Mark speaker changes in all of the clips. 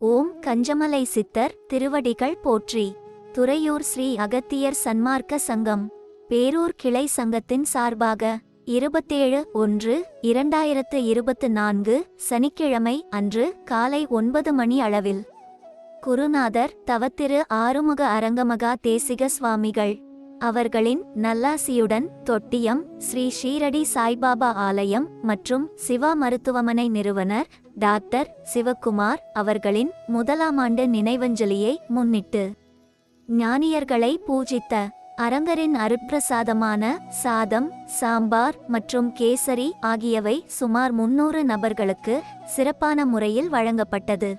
Speaker 1: ஓம் கஞ்சமலை சித்தர் திருவடிகள் போற்றி. துறையூர் ஸ்ரீ அகத்தியர் சன்மார்க்க சங்கம். பேரூர் கிளை சங்கத்தின் சார்பாக இருபத்தேழு ஒன்று இரண்டாயிரத்து இருபத்து நான்கு சனிக்கிழமை அன்று காலை ஒன்பது மணி அளவில். குருநாதர் தவத்திரு ஆறுமுக அரங்கமகா தேசிக சுவாமிகள். அவர்களின் நல்லாசியுடன் தொட்டியம் ஸ்ரீ ஷீரடி சாய்பாபா ஆலயம் மற்றும் சிவா மருத்துவமனை நிறுவனர் டாக்டர் சிவக்குமார் அவர்களின் முதலாம் ஆண்டு நினைவஞ்சலியை முன்னிட்டு ஞானியர்களை பூஜித்த அரங்கரின் அருட்பிரசாதமான சாதம் சாம்பார் மற்றும் கேசரி ஆகியவை சுமார் முன்னூறு நபர்களுக்கு சிறப்பான முறையில் வழங்கப்பட்டது.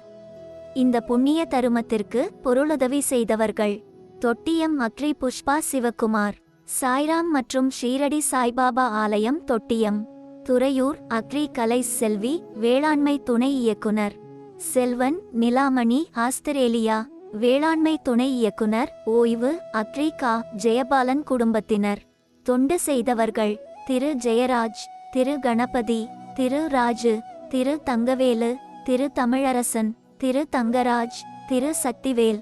Speaker 1: இந்த புண்ணிய தருமத்திற்கு பொருளுதவி செய்தவர்கள் தொட்டியம் அக்ரி புஷ்பா சிவகுமார். சாய்ராம் மற்றும் ஷீரடி சாய்பாபா ஆலயம் தொட்டியம். துறையூர் அக்ரி கலை செல்வி வேளாண்மை துணை இயக்குனர். செல்வன் நிலாமணி ஆஸ்திரேலியா. வேளாண்மை துணை இயக்குனர் ஓய்வு அக்ரி கா ஜெயபாலன் குடும்பத்தினர். தொண்டு செய்தவர்கள் திரு ஜெயராஜ் திரு கணபதி திரு ராஜு திரு தங்கவேலு திரு தமிழரசன் திரு தங்கராஜ் திரு சக்திவேல்.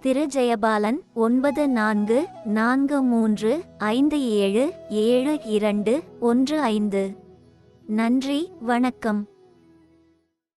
Speaker 1: திரு ஜெயபாலன் ஒன்பது நான்கு நான்கு மூன்று ஐந்து ஏழு ஏழு இரண்டு ஒன்று ஐந்து. நன்றி வணக்கம்.